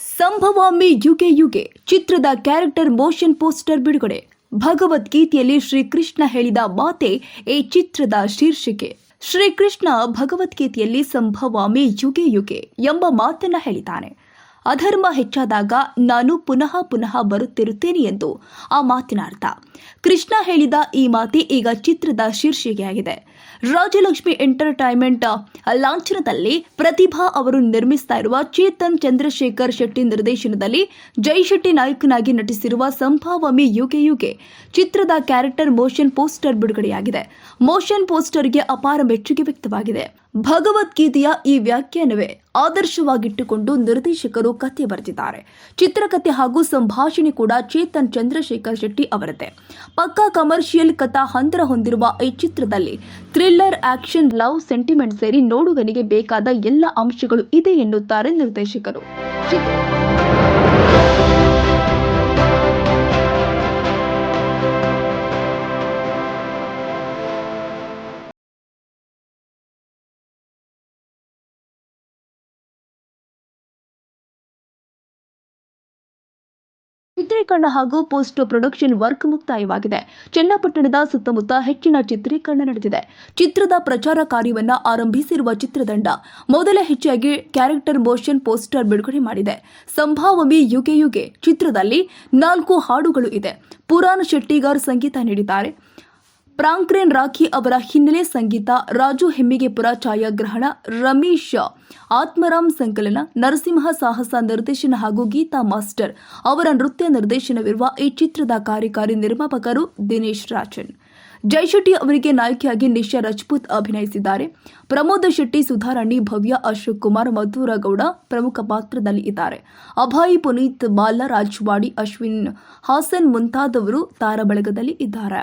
ಸಂಭವಾಮಿ ಯುಗೆ ಯುಗೆ ಚಿತ್ರದ ಕ್ಯಾರೆಕ್ಟರ್ ಮೋಷನ್ ಪೋಸ್ಟರ್ ಬಿಡುಗಡೆ. ಭಗವದ್ಗೀತೆಯಲ್ಲಿ ಶ್ರೀಕೃಷ್ಣ ಹೇಳಿದ ಮಾತೆ ಈ ಚಿತ್ರದ ಶೀರ್ಷಿಕೆ. ಶ್ರೀಕೃಷ್ಣ ಭಗವದ್ಗೀತೆಯಲ್ಲಿ ಸಂಭವಾಮಿ ಯುಗೆ ಯುಗೆ ಎಂಬ ಮಾತನ್ನ ಹೇಳಿದ್ದಾನೆ. ಅಧರ್ಮ ಹೆಚ್ಚಾದಾಗ ನಾನು ಪುನಃ ಪುನಃ ಬರುತ್ತಿರುತ್ತೇನೆ ಎಂದು ಆ ಮಾತಿನ ಅರ್ಥ. ಕೃಷ್ಣ ಹೇಳಿದ ಈ ಮಾತಿ ಈಗ ಚಿತ್ರದ ಶೀರ್ಷಿಕೆಯಾಗಿದೆ. ರಾಜಲಕ್ಷ್ಮಿ ಎಂಟರ್ಟೈನ್ಮೆಂಟ್ ಲಾಂಛನದಲ್ಲಿ ಪ್ರತಿಭಾ ಅವರು ನಿರ್ಮಿಸ್ತಾ ಇರುವ ಚೇತನ್ ಚಂದ್ರಶೇಖರ್ ಶೆಟ್ಟಿ ನಿರ್ದೇಶನದಲ್ಲಿ ಜೈ ಶೆಟ್ಟಿ ನಾಯಕನಾಗಿ ನಟಿಸಿರುವ ಸಂಭಾವಮಿ ಯುಗೆ ಯುಗೆ. ಚಿತ್ರದ ಕ್ಯಾರೆಕ್ಟರ್ ಮೋಷನ್ ಪೋಸ್ಟರ್ ಬಿಡುಗಡೆಯಾಗಿದೆ. ಮೋಷನ್ ಪೋಸ್ಟರ್ಗೆ ಅಪಾರ ಮೆಚ್ಚುಗೆ ವ್ಯಕ್ತವಾಗಿದೆ. ಭಗವದ್ಗೀತೆಯ ಈ ವ್ಯಾಖ್ಯಾನವೇ ಆದರ್ಶವಾಗಿಟ್ಟುಕೊಂಡು ನಿರ್ದೇಶಕರು ಕಥೆ ಬರೆದಿದ್ದಾರೆ. ಚಿತ್ರಕಥೆ ಹಾಗೂ ಸಂಭಾಷಣೆ ಕೂಡ ಚೇತನ್ ಚಂದ್ರಶೇಖರ್ ಶೆಟ್ಟಿ ಅವರದ್ದೇ. ಪಕ್ಕಾ ಕಮರ್ಷಿಯಲ್ ಕಥಾ ಹಂತರ ಹೊಂದಿರುವ ಈ ಚಿತ್ರದಲ್ಲಿ ಥ್ರಿಲ್ಲರ್, ಆಕ್ಷನ್, ಲವ್, ಸೆಂಟಿಮೆಂಟ್ ಸೇರಿ ನೋಡುಗನಿಗೆ ಬೇಕಾದ ಎಲ್ಲ ಅಂಶಗಳು ಇದೆ ಎನ್ನುತ್ತಾರೆ ನಿರ್ದೇಶಕರು. ಚಿತ್ರೀಕರಣ ಹಾಗೂ ಪೋಸ್ಟ್ ಪ್ರೊಡಕ್ಷನ್ ವರ್ಕ್ ಮುಕ್ತಾಯವಾಗಿದೆ. ಚನ್ನಪಟ್ಟಣದ ಸುತ್ತಮುತ್ತ ಹೆಚ್ಚಿನ ಚಿತ್ರೀಕರಣ ನಡೆದಿದೆ. ಚಿತ್ರದ ಪ್ರಚಾರ ಕಾರ್ಯವನ್ನ ಆರಂಭಿಸಿರುವ ಚಿತ್ರತಂಡ ಮೊದಲ ಹೆಚ್ಚಾಗಿ ಕ್ಯಾರೆಕ್ಟರ್ ಮೋಷನ್ ಪೋಸ್ಟರ್ ಬಿಡುಗಡೆ ಮಾಡಿದೆ. ಸಂಭಾವಮಿ ಯುಗೆ ಯುಗೆ ಚಿತ್ರದಲ್ಲಿ ನಾಲ್ಕು ಹಾಡುಗಳು ಇದೆ. ಪುರಾಣ ಶೆಟ್ಟಿಗಾರ್ ಸಂಗೀತ ನೀಡಿದ್ದಾರೆ. ಪ್ರಾಂಕ್ರೇನ್ ರಾಖಿ ಅವರ ಹಿನ್ನೆಲೆ ಸಂಗೀತ ರಾಜು ಹೆಮ್ಮಿಗೆಪುರ ಛಾಯಾಗ್ರಹಣ ರಮೇಶ್ ಆತ್ಮರಾಮ್ ಸಂಕಲನ ನರಸಿಂಹ ಸಾಹಸ ನಿರ್ದೇಶನ ಹಾಗೂ ಗೀತಾ ಮಾಸ್ಟರ್ ಅವರ ನೃತ್ಯ ನಿರ್ದೇಶನವಿರುವ ಈ ಚಿತ್ರದ ಕಾರ್ಯಕಾರಿ ನಿರ್ಮಾಪಕರು ದಿನೇಶ್ ರಾಜನ್. ಜೈಶೆಟ್ಟಿ ಅವರಿಗೆ ನಾಯಕಿಯಾಗಿ ನಿಶಾ ರಜಪೂತ್ ಅಭಿನಯಿಸಿದ್ದಾರೆ. ಪ್ರಮೋದ ಶೆಟ್ಟಿ, ಸುಧಾರಾಣಿ, ಭವ್ಯ, ಅಶೋಕ್ ಕುಮಾರ್, ಮಧುರಗೌಡ ಪ್ರಮುಖ ಪಾತ್ರದಲ್ಲಿ ಇದ್ದಾರೆ. ಅಭಾಯಿ, ಪುನೀತ್ ಬಾಲ ರಾಜ್ವಾಡಿ, ಅಶ್ವಿನ್ ಹಾಸನ್ ಮುಂತಾದವರು ತಾರಬಳಗದಲ್ಲಿ ಇದ್ದಾರೆ.